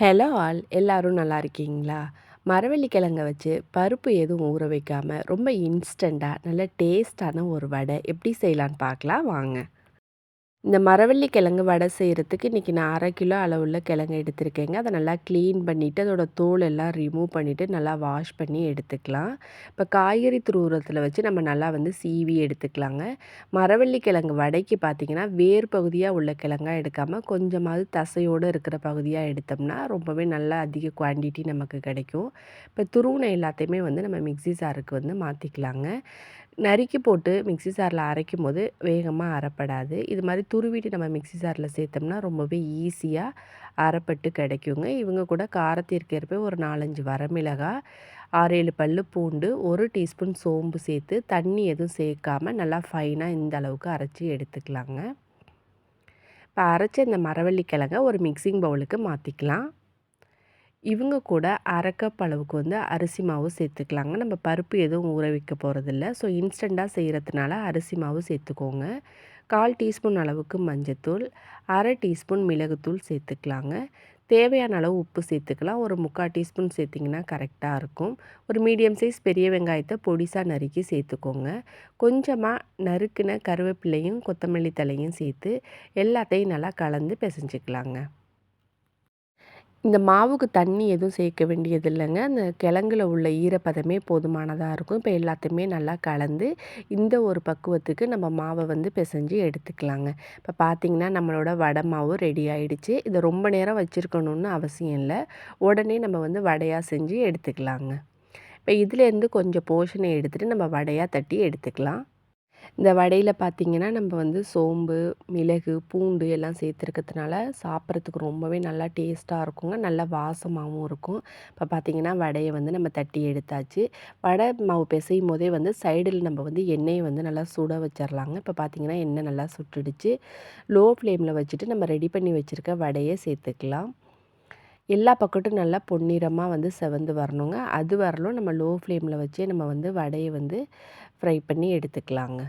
Hello all எல்லோரும் நல்லா இருக்கீங்களா? மரவள்ளி கிழங்க வச்சு பருப்பு எதுவும் ஊற வைக்காமல் ரொம்ப இன்ஸ்டண்ட்டாக நல்ல டேஸ்டான ஒரு வடை எப்படி செய்யலான்னு பார்க்கலாம்? வாங்க. இந்த மரவள்ளி கிழங்கு வடை செய்கிறதுக்கு இன்றைக்கி நான் அரை கிலோ அளவுள்ள கிழங்கு எடுத்திருக்கேங்க. அதை நல்லா க்ளீன் பண்ணிவிட்டு அதோட தோல் எல்லாம் ரிமூவ் பண்ணிவிட்டு நல்லா வாஷ் பண்ணி எடுத்துக்கலாம். இப்போ காய்கறி துருவுரத்தில் வச்சு நம்ம நல்லா வந்து சீவி எடுத்துக்கலாங்க. மரவள்ளி கிழங்கு வடைக்கு பார்த்திங்கன்னா வேர் பகுதியாக உள்ள கிழங்காக எடுக்காமல் கொஞ்சமாவது தசையோடு இருக்கிற பகுதியாக எடுத்தோம்னா ரொம்பவே நல்லா அதிக குவான்டிட்டி நமக்கு கிடைக்கும். இப்போ துருவின எல்லாத்தையுமே வந்து நம்ம மிக்சி சாருக்கு வந்து மாற்றிக்கலாங்க நறுக்கி போட்டு மிக்சி சாரில் அரைக்கும் போது வேகமாக அரைப்படாது இது மாதிரி துருவிட்டு நம்ம மிக்சி சாரில் சேர்த்தோம்னா ரொம்பவே ஈஸியாக அரைப்பட்டு கிடைக்குங்க. இவங்க கூட காரத்திற்கு ஏற்ப ஒரு நாலஞ்சு வரமிளகாய் ஆறு ஏழு பல் பூண்டு ஒரு டீஸ்பூன் சோம்பு சேர்த்து தண்ணி எதுவும் சேர்க்காமல் நல்லா ஃபைனாக இந்த அளவுக்கு அரைச்சி எடுத்துக்கலாங்க. இப்போ அரைச்ச இந்த மரவள்ளி கிழங்க ஒரு மிக்சிங் பவுலுக்கு மாற்றிக்கலாம் இவங்க கூட அரை கப் அளவுக்கு வந்து அரிசி மாவு சேர்த்துக்கலாங்க. நம்ம பருப்பு எதுவும் ஊற வைக்க போகிறதில்ல ஸோ இன்ஸ்டண்ட்டாக செய்கிறதுனால அரிசி மாவு சேர்த்துக்கோங்க. கால் டீஸ்பூன் அளவுக்கு மஞ்சத்தூள் அரை டீஸ்பூன் மிளகுத்தூள் சேர்த்துக்கலாங்க. தேவையான அளவு உப்பு சேர்த்துக்கலாம். ஒரு முக்கால் டீஸ்பூன் சேர்த்திங்கன்னா கரெக்டாக இருக்கும். ஒரு மீடியம் சைஸ் பெரிய வெங்காயத்தை பொடிசாக நறுக்கி சேர்த்துக்கோங்க. கொஞ்சமாக நறுக்கின கருவேப்பிலையும் கொத்தமல்லி தலையும் சேர்த்து எல்லாத்தையும் நல்லா கலந்து பிசைஞ்சிக்கலாங்க. இந்த மாவுக்கு தண்ணி எதுவும் சேர்க்க வேண்டியது இல்லைங்க. அந்த கிழங்குல உள்ள ஈரப்பதமே போதுமானதாக இருக்கும். இப்போ எல்லாத்தையுமே நல்லா கலந்து இந்த ஒரு பக்குவத்துக்கு நம்ம மாவை வந்து பிசைஞ்சு எடுத்துக்கலாங்க. இப்போ பார்த்திங்கன்னா நம்மளோட வடை மாவு ரெடி ஆகிடுச்சு இதை ரொம்ப நேரம் வச்சுருக்கணுன்னு அவசியம் இல்லை. உடனே நம்ம வந்து வடையாக செஞ்சு எடுத்துக்கலாங்க. இப்போ இதுலேருந்து கொஞ்சம் போர்ஷனை எடுத்துகிட்டு நம்ம வடையாக தட்டி எடுத்துக்கலாம். இந்த வடையில் பார்த்திங்கன்னா நம்ம வந்து சோம்பு மிளகு பூண்டு எல்லாம் சேர்த்துருக்கிறதுனால சாப்பிட்றதுக்கு ரொம்பவே நல்லா டேஸ்ட்டாக இருக்குங்க. நல்லா வாசமாகவும் இருக்கும். இப்போ பார்த்திங்கன்னா வடையை வந்து நம்ம தட்டி எடுத்தாச்சு. வடை மாவு பிசையும் போதே வந்து சைடில் நம்ம வந்து எண்ணெயை வந்து நல்லா சுட வச்சிடலாங்க இப்போ பார்த்திங்கன்னா எண்ணெய் நல்லா சுட்டுடுச்சு. லோ ஃப்ளேமில் வச்சுட்டு நம்ம ரெடி பண்ணி வச்சுருக்க வடையை சேர்த்துக்கலாம். எல்லா பக்கட்டும் நல்லா பொன்னிறமாக வந்து செவந்து வரணுங்க. அது வரலும் நம்ம லோ ஃப்ளேமில் வச்சே நம்ம வந்து வடையை வந்து ஃப்ரை பண்ணி எடுத்துக்கலாங்க.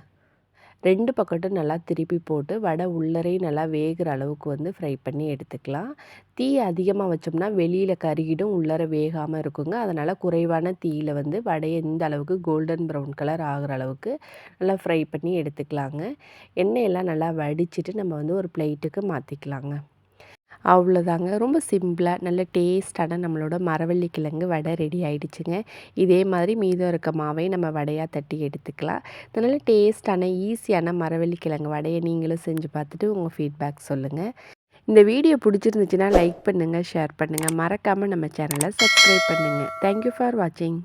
ரெண்டு பக்கட்டும் நல்லா திருப்பி போட்டு வடை உள்ளரையும் நல்லா வேகிற அளவுக்கு வந்து ஃப்ரை பண்ணி எடுத்துக்கலாம். தீ அதிகமாக வச்சோம்னா வெளியில் கருகிடும் உள்ளர வேகாமல் இருக்குங்க. அதனால் குறைவான தீயில் வந்து வடையை இந்த அளவுக்கு கோல்டன் ப்ரௌன் கலர் ஆகிற அளவுக்கு நல்லா ஃப்ரை பண்ணி எடுத்துக்கலாங்க. எண்ணெயெல்லாம் நல்லா வடிச்சிட்டு நம்ம வந்து ஒரு பிளேட்டுக்கு மாற்றிக்கலாங்க அவ்வளோதாங்க. ரொம்ப சிம்பிளாக நல்ல டேஸ்ட்டான நம்மளோட மரவள்ளி கிழங்கு வடை ரெடி ஆகிடுச்சுங்க இதே மாதிரி மீதம் இருக்க மாவை நம்ம வடையாக தட்டி எடுத்துக்கலாம். இதனால் டேஸ்ட்டான ஈஸியான மரவள்ளி கிழங்கு வடையை நீங்களும் செஞ்சு பார்த்துட்டு உங்கள் ஃபீட்பேக் சொல்லுங்கள் இந்த வீடியோ பிடிச்சிருந்துச்சுன்னா லைக் பண்ணுங்கள் ஷேர் பண்ணுங்கள் மறக்காமல் நம்ம சேனலை சப்ஸ்கிரைப் பண்ணுங்கள் தேங்க்யூ ஃபார் வாட்சிங்